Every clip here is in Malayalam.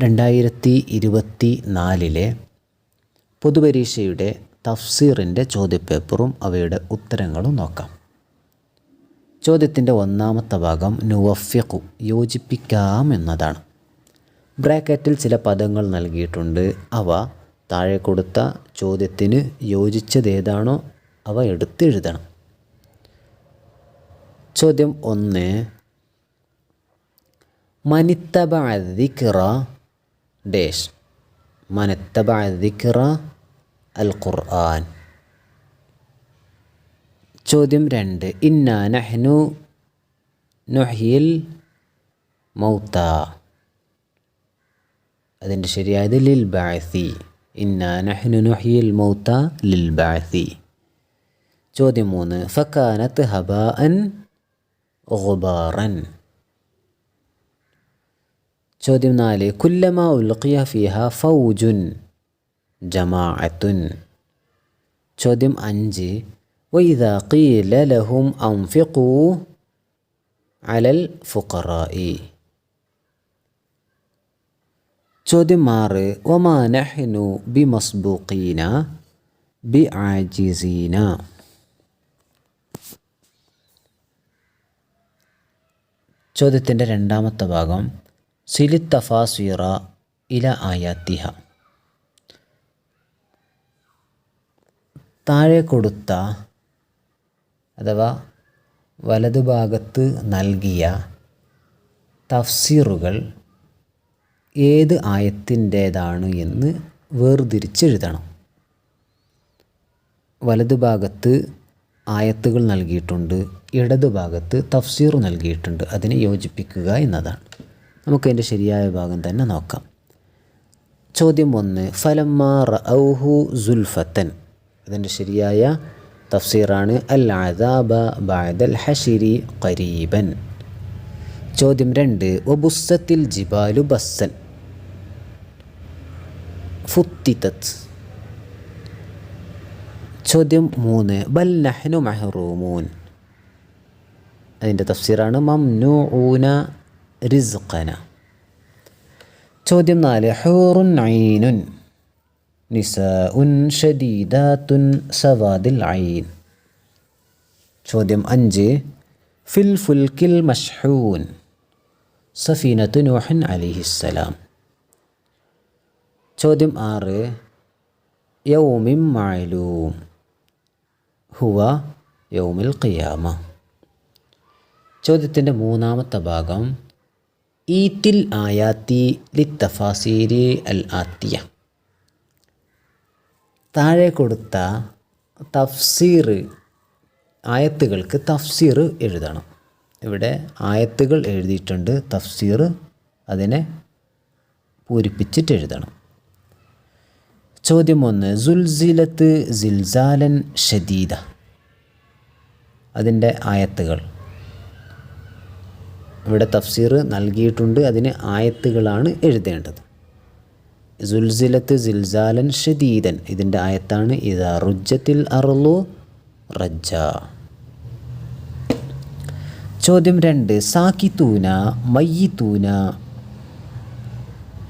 രണ്ടായിരത്തി ഇരുപത്തി നാലിലെ പൊതുപരീക്ഷയുടെ തഫ്സീറിന്റെ ചോദ്യപേപ്പറും അവയുടെ ഉത്തരങ്ങളും നോക്കാം. ചോദ്യത്തിന്റെ ഒന്നാമത്തെ ഭാഗം നുവഫ്യഖു യോജിപ്പിക്കാം എന്നതാണ്. ബ്രാക്കറ്റിൽ ചില പദങ്ങൾ നൽകിയിട്ടുണ്ട്. അവ താഴെ കൊടുത്ത ചോദ്യത്തിന് യോജിച്ചതേതാണോ അവ എടുത്തെഴുതണം ചോദ്യം ഒന്ന്. മനിത്തബ ദിക്റ ഡേഷ് മനത്തബ ദിക്റ അൽ ഖുർആൻ ചോദ്യം രണ്ട്. ഇന്ന നഹ്നു നുഹിൽ മൗത്ത. അതിന്റെ ശരിയായത് ലിൽ ബാസി ഇന്ന നഹ്നു നുഹിൽ മൗത്ത ലിൽ ബാസി ചോദ്യം മൂന്ന്. ഫക്കാനത്ത് ഹബ അൻ ഗുബാറൻ ചോദ്യം നാല് കുല്ലമ ഉൽഖിയ ഫിഹ ഫൗജുൻ ജമാഅത്തുൻ. ചോദ്യം അഞ്ച് വൈദ ഖീല ലഹും അൻഫിഖൂ അലൽ ഫുഖറായി ചോദ്യം ആറ് വമാ നഹ്നു ബി മസ്ബൂഖീന ബി ആജിസീന ചോദ്യത്തിന്റെ രണ്ടാമത്തെ ഭാഗം സിലി ഇല ആയാത്തിഹ. താഴെ കൊടുത്ത അഥവാ വലതുഭാഗത്ത് നൽകിയ തഫ്സീറുകൾ ഏത് ആയത്തിന്റേതാണ് എന്ന് വേർതിരിച്ചെഴുതണം. വലതുഭാഗത്ത് ആയത്തുകൾ നൽകിയിട്ടുണ്ട് ഇടതുഭാഗത്ത് തഫ്സീർ നൽകിയിട്ടുണ്ട് അതിനെ യോജിപ്പിക്കുക എന്നതാണ്. നമുക്കതിന്റെ ശരിയായ ഭാഗം തന്നെ നോക്കാം. ചോദ്യം ഒന്ന് ഫലമ്മ റൗഹു സുൽഫത്തൻ. അതിന്റെ ശരിയായ തഫ്സീറാണ് അൽ അദാബ ബാദൽ ഹഷിരി കരീബൻ ചോദ്യം രണ്ട് ഒബുസ്സത്തിൽ ജിബാലു ബസ്സൻ. ഫുത്തിത്തത്ത് ചോദ്യം മൂന്ന് ബൽ നഹ്നു മെഹ്റൂമൂൻ. അതിന്റെ തഫ്സീറാണ് മംനൂഊന റിസ്ഖന ചോദ്യം നാല് ഹൂറുൻ ഐനുൻ നിസാഉൻ ഷദീദാത്തുൻ സവാദിൽ ഐൻ ചോദ്യം അഞ്ച് ഫിൽ ഫുൽക്കിൽ മഷ്ഹൂൻ സഫീനത്തു നൂഹൻ അലിഹിസ്സലാം ചോദ്യം ആറ് യൗമിം മാലൂം ഹുവ യൗമിൽ ഖിയാമ ചോദ്യത്തിൻ്റെ മൂന്നാമത്തെ ഭാഗം ഈത്തിൽ ആയാത്തി ലിത്തഫാസീരി അൽ ആത്തിയ. താഴെ കൊടുത്ത തഫ്സീർ ആയത്തുകൾക്ക് തഫ്സീർ എഴുതണം. ഇവിടെ ആയത്തുകൾ എഴുതിയിട്ടുണ്ട് തഫ്സീർ അതിനെ പൂരിപ്പിച്ചിട്ട് എഴുതണം. ചോദ്യം ഒന്ന് സുൽസിലത്ത് സിൽസാലൻ ഷദീദ. അതിന്റെ ആയത്തുകൾ. ഇവിടെ തഫ്സീർ നൽകിയിട്ടുണ്ട്. അതിന് ആയത്തുകളാണ് എഴുതേണ്ടത്. സുൽസിലത്ത് സിൽസാലൻ ഷദീദൻ. ഇതിന്റെ ആയത്താണ് ഇത് റുജ്ജത്തിൽ അറുളു റജ്ജ. ചോദ്യം രണ്ട് സാക്കിത്തൂന മയ്യിത്തൂന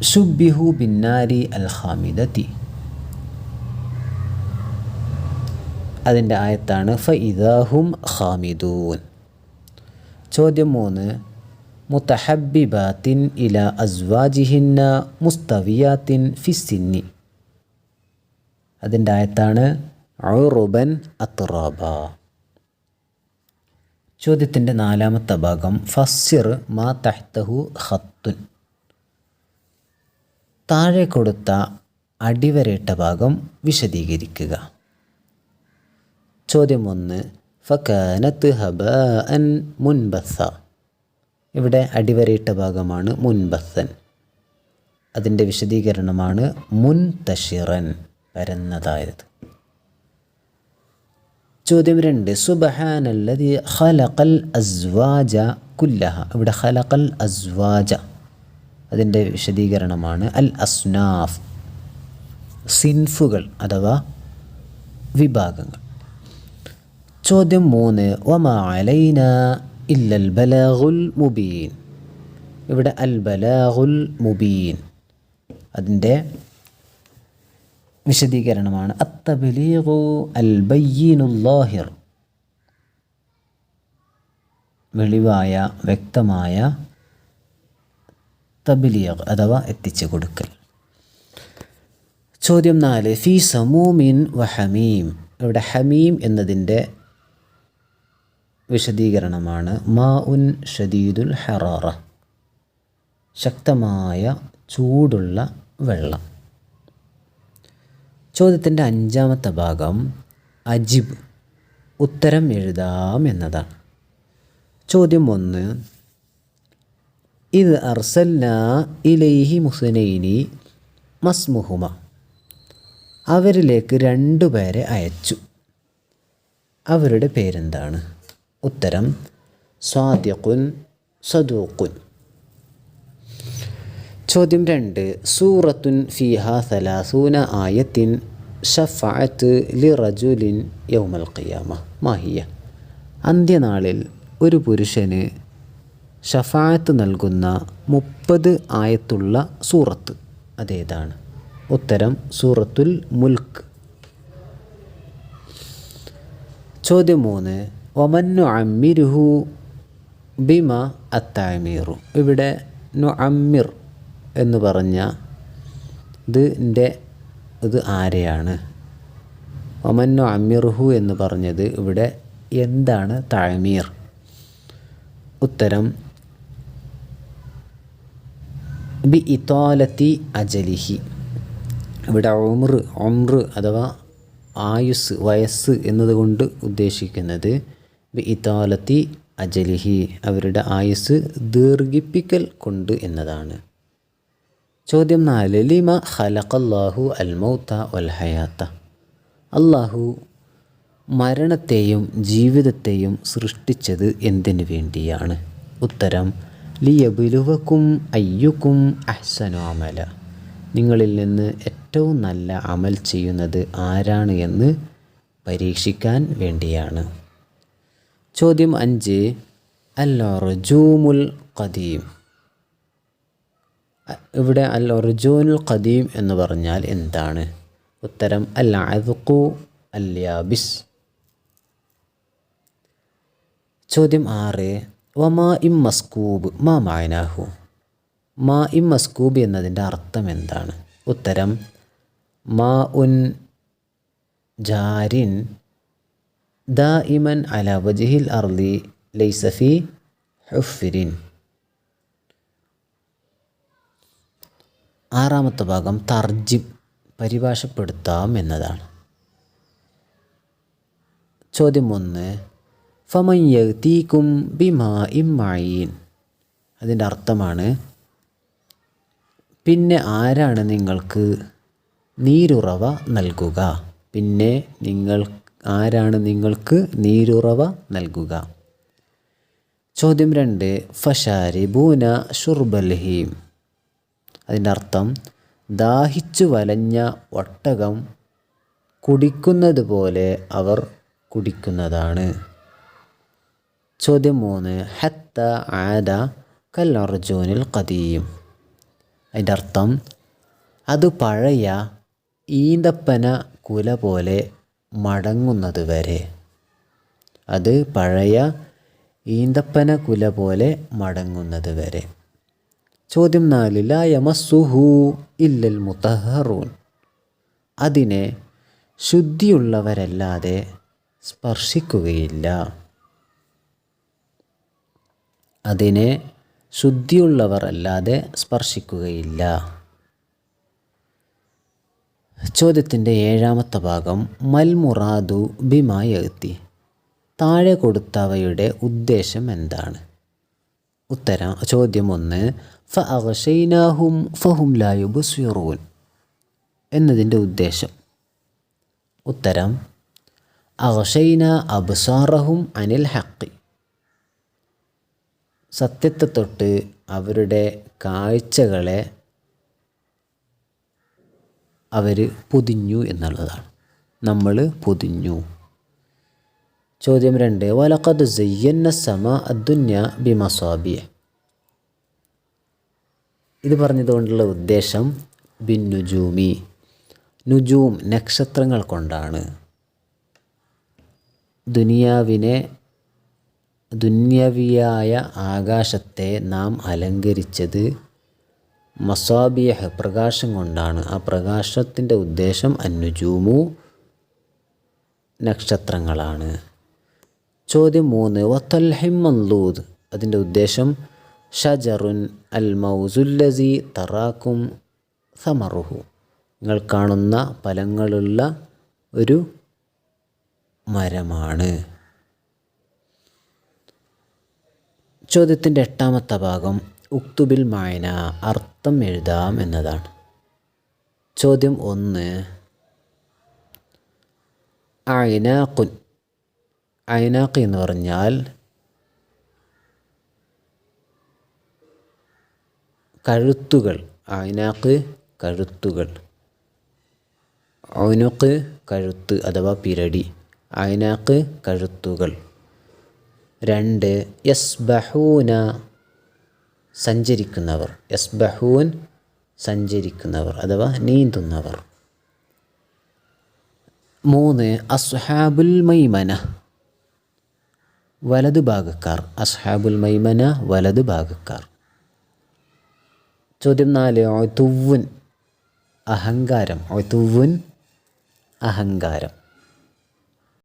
ഷുബിഹു ബിന്നാരി അൽ ഹാമിദത്തി അതിന്റെ ആയത്താണ് ഫ ഇദാഹും ഖാമിദൂൻ ചോദ്യം മൂന്ന് മുത്തഹബിബാത്തിൻ ഇല അസ്വാജിഹിന്ന മുസ്തവിയാത്തിൻ ഫിസിന്നി അതിന്റെ ആയത്താണ് ഔറുബൻ അത്റാബ. ചോദ്യത്തിന്റെ നാലാമത്തെ ഭാഗം ഫസ്സിർ മാ തഹ്തഹു ഖത്തുൻ. താഴെ കൊടുത്ത അടിവരയിട്ട ഭാഗം വിശദീകരിക്കുക. ചോദ്യം ഒന്ന് ഫക്കാനത്ത് ഹബ അൻ മുൻബസ. ഇവിടെ അടിവരയിട്ട ഭാഗമാണ് മുൻബസൻ അതിന്റെ വിശദീകരണമാണ് മുൻ തഷിറൻ പരന്നതായത്. ചോദ്യം രണ്ട് സുബഹാനല്ലതി ഖലഖൽ അസ്വാജ കുല്ലഹ. ഇവിടെ ഖലഖൽ അസ്വാജ. അതിന്റെ വിശദീകരണമാണ് അൽ അസ്നാഫ്. സിൻഫുകൾ അഥവാ വിഭാഗങ്ങൾ. ചോദ്യം മൂന്ന് വമാ അലൈന ഇല്ലൽ ബലാഹുൽ മുബീൻ. ഇവിടെ അൽ ബലാഹുൽ മുബീൻ. അതിന്റെ വിശദീകരണമാണ്. അത്തബലീഗു അൽ ബയ്യീനുല്ലാഹിർ. വെളിവായ വ്യക്തമായ തബിലിയഗ് അഥവാ എത്തിച്ചു കൊടുക്കൽ. ചോദ്യം നാല് ഫി സമൂമിൻ വ ഹമീം. ഇവിടെ ഹമീം എന്നതിന്റെ വിശദീകരണമാണ്. മാ ഉൻ ഷദീദുൽ ഹറാറ. ശക്തമായ ചൂടുള്ള വെള്ളം. ചോദ്യത്തിന്റെ അഞ്ചാമത്തെ ഭാഗം അജിബ്. ഉത്തരം എഴുതാം എന്നതാണ്. ചോദ്യം ഒന്ന്. ഇത് അർസല്ല ഇലൈഹി മുസനൈനി മസ്മുഹുമ. അവരിലേക്ക് രണ്ടു പേരെ അയച്ചു. അവരുടെ പേരെന്താണ്? ഉത്തരം സ്വാദ്യക്കുൻ സദൂഖുൻ. ചോദ്യം രണ്ട് സൂറത്തുൻ ഫിഹ സലാസൂന ആയത്തിൻ ഷഫഅത്ത് ലി റജുലിൻ യൗമൽ ഖിയാമ മാഹിയ. അന്ത്യനാളിൽ ഒരു പുരുഷന് ഷഫായത്ത് നൽകുന്ന മുപ്പത് ആയത്തുള്ള സൂറത്ത് അതേതാണ്? ഉത്തരം സൂറത്തുൽ മുൽക്ക്. ചോദ്യം മൂന്ന് ഒമന്നു അമ്മിരുഹു ബിമ അത്താമീറു ഇവിടെ നു അമ്മിർ എന്ന് പറഞ്ഞ ഇതിന്റെ ഇത് ആരെയാണ്? ഒമന്നു അമ്മിർഹു എന്ന് പറഞ്ഞത് ഇവിടെ എന്താണ് താഴ്മീർ ഉത്തരം ബി ഇത്തോലത്തി അജലിഹി. ഇവിടെ ഒമ്ര ഒമ്ര അഥവാ ആയുസ് വയസ്സ് എന്നതുകൊണ്ട് ഉദ്ദേശിക്കുന്നത് ബി ഇതാലത്തി അജലിഹി അവരുടെ ആയുസ് ദീർഘിപ്പിക്കൽ കൊണ്ട് എന്നതാണ്. ചോദ്യം നാല് ലിമ ഹലഖല്ലാഹു അൽ മൗത്ത വൽ ഹയാത്ത? അള്ളാഹു മരണത്തെയും ജീവിതത്തെയും സൃഷ്ടിച്ചത് എന്തിനു വേണ്ടിയാണ്? ഉത്തരം ലിയബിലുവക്കും അയ്യുക്കും അഹ്സനു അമല. നിങ്ങളിൽ നിന്ന് ഏറ്റവും നല്ല അമൽ ചെയ്യുന്നത് ആരാണ് എന്ന് പരീക്ഷിക്കാൻ വേണ്ടിയാണ്. ചോദ്യം അഞ്ച്. അൽ ഒർജൂമുൽ ഖദീം. ഇവിടെ അൽ ഒർജൂനുൽ ഖദീം എന്ന് പറഞ്ഞാൽ എന്താണ്? ഉത്തരം അൽ അദ്ഖു അൽ യാബിസ് ചോദ്യം ആറ്. വമാ ഇം മസ്കൂബ് മാ മായനാഹു. മാ ഇം മസ്കൂബ് എന്നതിന്റെ അർത്ഥം എന്താണ്? ഉത്തരം മാ ഉൻ ജാരിൻ ദാ ഇമൻ അല വജിഹിൽ അർലി ലൈസഫി ഹുഫിരിൻ ആറാമത്തെ ഭാഗം തർജിം പരിഭാഷപ്പെടുത്താം എന്നതാണ്. ചോദ്യം ഒന്ന് ഫമയ്യ തീക്കും ബിമാ ഇമ്മീൻ അതിന്റെ അർത്ഥമാണ് പിന്നെ ആരാണ് നിങ്ങൾക്ക് നീരുറവ നൽകുക? പിന്നെ നിങ്ങൾ ആരാണ് നിങ്ങൾക്ക് നീരുറവ നൽകുക? ചോദ്യം രണ്ട് ഫഷാരിബൂന ഷുർബൽഹീം. അതിന്റെ അർത്ഥം ദാഹിച്ചു വലഞ്ഞ ഒട്ടകം കുടിക്കുന്നത് പോലെ അവർ കുടിക്കുന്നതാണ്. ചോദ്യം മൂന്ന് ഹത്ത ആദ കൽ അർജുനിൽ കദീം അതിന്റെ അർത്ഥം അത് പഴയ ഈന്തപ്പന കുല പോലെ മടങ്ങുന്നത് വരെ അത് പഴയ ഈന്തപ്പന കുല പോലെ മടങ്ങുന്നത് വരെ ചോദ്യം നാലിൽ ലാ യമസ്സുഹു ഇല്ലൽ മുത്തഹറൂൻ. അതിനെ ശുദ്ധിയുള്ളവരല്ലാതെ സ്പർശിക്കുകയില്ല. അതിനെ ശുദ്ധിയുള്ളവർ അല്ലാതെ സ്പർശിക്കുകയില്ല. ചോദ്യത്തിന്റെ ഏഴാമത്തെ ഭാഗം മൽമുറാദു ബിമായെത്തി താഴെ കൊടുത്തവയുടെ ഉദ്ദേശം എന്താണ്? ഉത്തരം ചോദ്യം ഒന്ന് ഫ അവശൈനാഹും ഫഹും ലായുബുസ്വിറൂൻ എന്നതിന്റെ ഉദ്ദേശം. ഉത്തരം അവശൈന അബ്സാറഹും അനിൽ ഹക്കി സത്യത്തെ തൊട്ട് അവരുടെ കാഴ്ചകളെ അവർ പൊതിഞ്ഞു എന്നുള്ളതാണ്. നമ്മൾ പൊതിഞ്ഞു. ചോദ്യം രണ്ട്. വലക്കത് സയ്യന്ന സമ അദ്ദുന്യ ബിമസ്വാബിയെ ഇത് പറഞ്ഞതുകൊണ്ടുള്ള ഉദ്ദേശം ബിൻ നുജൂമി നുജൂം നക്ഷത്രങ്ങൾ കൊണ്ടാണ്. ദുനിയാവിനെ ദുന്യവിയായ ആകാശത്തെ നാം അലങ്കരിച്ചത് മസാബിയഹ് പ്രകാശം കൊണ്ടാണ് ആ പ്രകാശത്തിന്റെ ഉദ്ദേശം അന്നുജൂമു നക്ഷത്രങ്ങളാണ്. ചോദ്യം മൂന്ന് വത്തൽഹിം മന്ദൂദ് അതിന്റെ ഉദ്ദേശം ഷജറുൻ അൽ മൗസുല്ലസി തറാക്കും സമറുഹു. നിങ്ങൾ കാണുന്ന ഫലങ്ങളുള്ള ഒരു മരമാണ്. ചോദ്യത്തിന്റെ എട്ടാമത്തെ ഭാഗം ഉക്തുബിൽ മായന അർത്ഥം എഴുതാം എന്നതാണ്. ചോദ്യം ഒന്ന്. അയനാഖുൻ അയനാഖ് എന്ന് പറഞ്ഞാൽ കഴുത്തുകൾ. അയനാക്ക് കഴുത്തുകൾ. ഔനക്ക് കഴുത്ത് അഥവാ പിരടി. അയനാക്ക് കഴുത്തുകൾ. രണ്ട്. യസ്ബഹൂന. സഞ്ചരിക്കുന്നവർ. യസ്ബഹൂൻ സഞ്ചരിക്കുന്നവർ അഥവാ നീന്തുന്നവർ. മൂന്ന് അസ്ഹാബുൽ മൈമന. വലതു ഭാഗക്കാർ. അസ്ഹാബുൽ മൈമന വലതു ഭാഗക്കാർ. ചോദ്യം നാല് ഒത്തുവുൻ അഹങ്കാരം. ഒത്തുവുൻ അഹങ്കാരം.